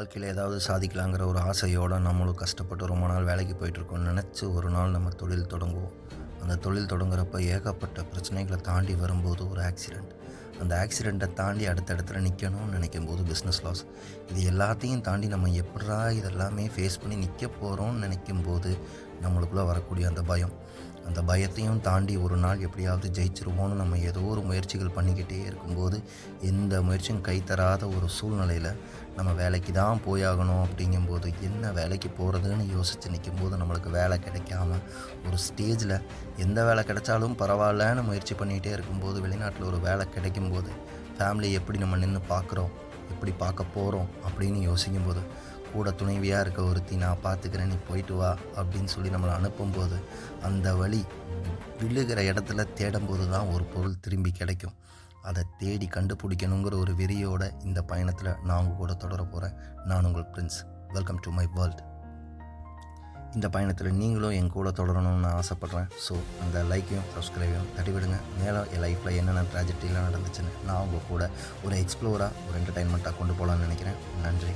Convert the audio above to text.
வாழ்க்கையில் ஏதாவது சாதிக்கலாங்கிற ஒரு ஆசையோடு நம்மளும் கஷ்டப்பட்டு ரொம்ப நாள் வேலைக்கு போயிட்டுருக்கோம்னு நினச்சி ஒரு நாள் நம்ம தொழில் தொடங்குவோம். அந்த தொழில் தொடங்குறப்ப ஏகப்பட்ட பிரச்சனைகளை தாண்டி வரும்போது ஒரு ஆக்சிடெண்ட் அந்த ஆக்சிடெண்ட்டை தாண்டி அடுத்த இடத்துல நிற்கணும்னு நினைக்கும் போது பிஸ்னஸ் லாஸ் இது எல்லாத்தையும் தாண்டி நம்ம எப்படா இதெல்லாமே ஃபேஸ் பண்ணி நிற்க போகிறோம்னு நினைக்கும் போது நம்மளுக்குள்ளே வரக்கூடிய அந்த பயம். அந்த பயத்தையும் தாண்டி ஒரு நாள் எப்படியாவது ஜெயிச்சிருவோம்னு நம்ம ஏதோ ஒரு முயற்சிகள் பண்ணிக்கிட்டே இருக்கும்போது எந்த முயற்சியும் கைத்தராத ஒரு சூழ்நிலையில் நம்ம வேலைக்கு தான் போயாகணும் அப்படிங்கும்போது என்ன வேலைக்கு போகிறதுன்னு யோசித்து நிற்கும்போது நம்மளுக்கு வேலை கிடைக்காம ஒரு ஸ்டேஜில் எந்த வேலை கிடைச்சாலும் பரவாயில்லன்னு முயற்சி பண்ணிகிட்டே இருக்கும்போது வெளிநாட்டில் ஒரு வேலை கிடைக்கும்போது ஃபேமிலியை எப்படி நம்ம நின்று பார்க்குறோம் எப்படி பார்க்க போகிறோம் அப்படின்னு யோசிக்கும்போது கூட துணைவியாக இருக்க ஒருத்தி நான் பார்த்துக்கிறேன் நீ போயிட்டு வா அப்படின்னு சொல்லி நம்மளை அனுப்பும்போது அந்த வழி விழுகிற இடத்துல தேடும்போது தான் ஒரு பொருள் திரும்பி கிடைக்கும். அதை தேடி கண்டுபிடிக்கணுங்கிற ஒரு வெறியோட இந்த பயணத்தில் நான் உங்கள் கூட தொடர போகிறேன் நான் உங்கள் Prince welcome to my world இந்த பயணத்தில் நீங்களும் என் கூட தொடரணும்னு நான் ஆசைப்பட்றேன். ஸோ அந்த லைக்கையும் சப்ஸ்கிரைபையும் தட்டி விடுங்க மேலே என் லைஃப்பில் என்னென்ன ட்ராஜடிலாம் நடந்துச்சுன்னு நான் உங்கள் கூட ஒரு எக்ஸ்ப்ளோராக ஒரு என்டர்டைன்மெண்ட்டாக கொண்டு போகலான்னு நினைக்கிறேன். நன்றி.